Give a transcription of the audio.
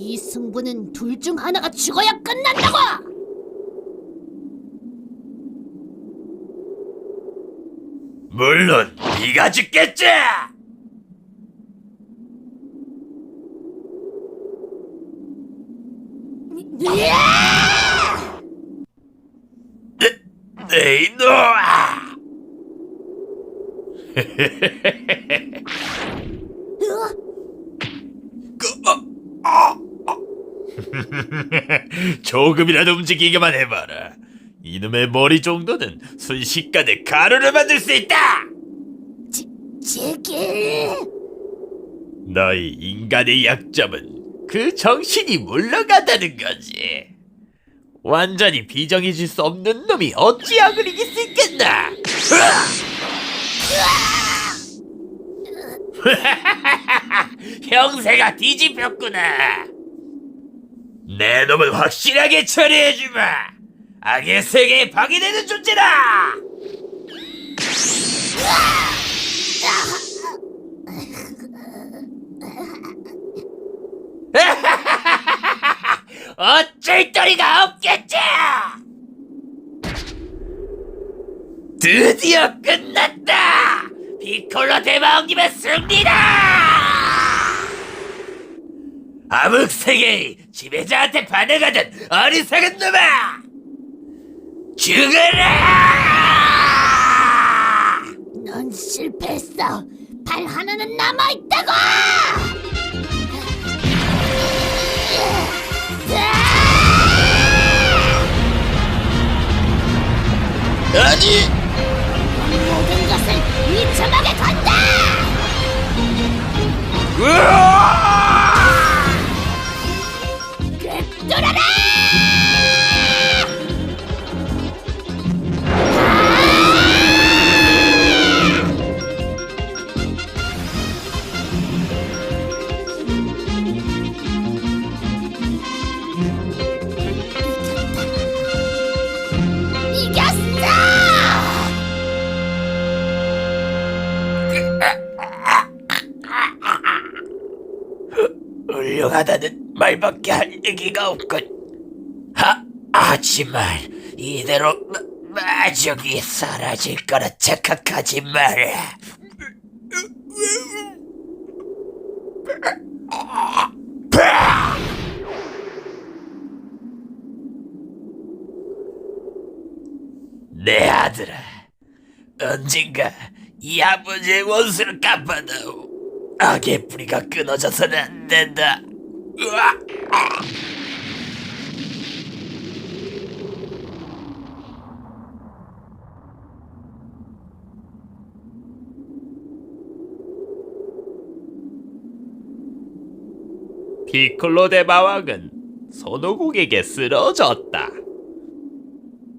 이 승부는 둘 중 하나가 죽어야 끝난다고! 물론 네가 죽겠지. 네 이놈아! 조금이라도 움직이기만 해봐라. 이놈의 머리 정도는 순식간에 가루를 만들 수 있다. 제길! 너희 인간의 약점은 그 정신이 물러간다는 거지. 완전히 비정해질 수 없는 놈이 어찌 악을 이길 수 있겠나? 형세가 뒤집혔구나. 내 놈을 확실하게 처리해주마. 악의 세계에 방해되는 존재다. 어쩔 도리가 없겠지! 드디어 끝났다! 피콜로 대마왕님의 승리다! 암흑세계의 지배자한테 반응하던 어리석은 놈아! 죽어라! 넌 실패했어! 발 하나는 남아있다고! 아니! 모든 것을 위첨하게 간다! 으아! 훌륭하다는 말밖에 할 얘기가 없군. 하, 하지만 이대로 마, 마족이 사라질 거라 착각하지 마라. 내 아들아, 언젠가 이 아버지의 원수를 갚아다오. 악의 뿌리가 끊어져서는 안 된다. 으아! 피콜로 대마왕은 손오공에게 쓰러졌다.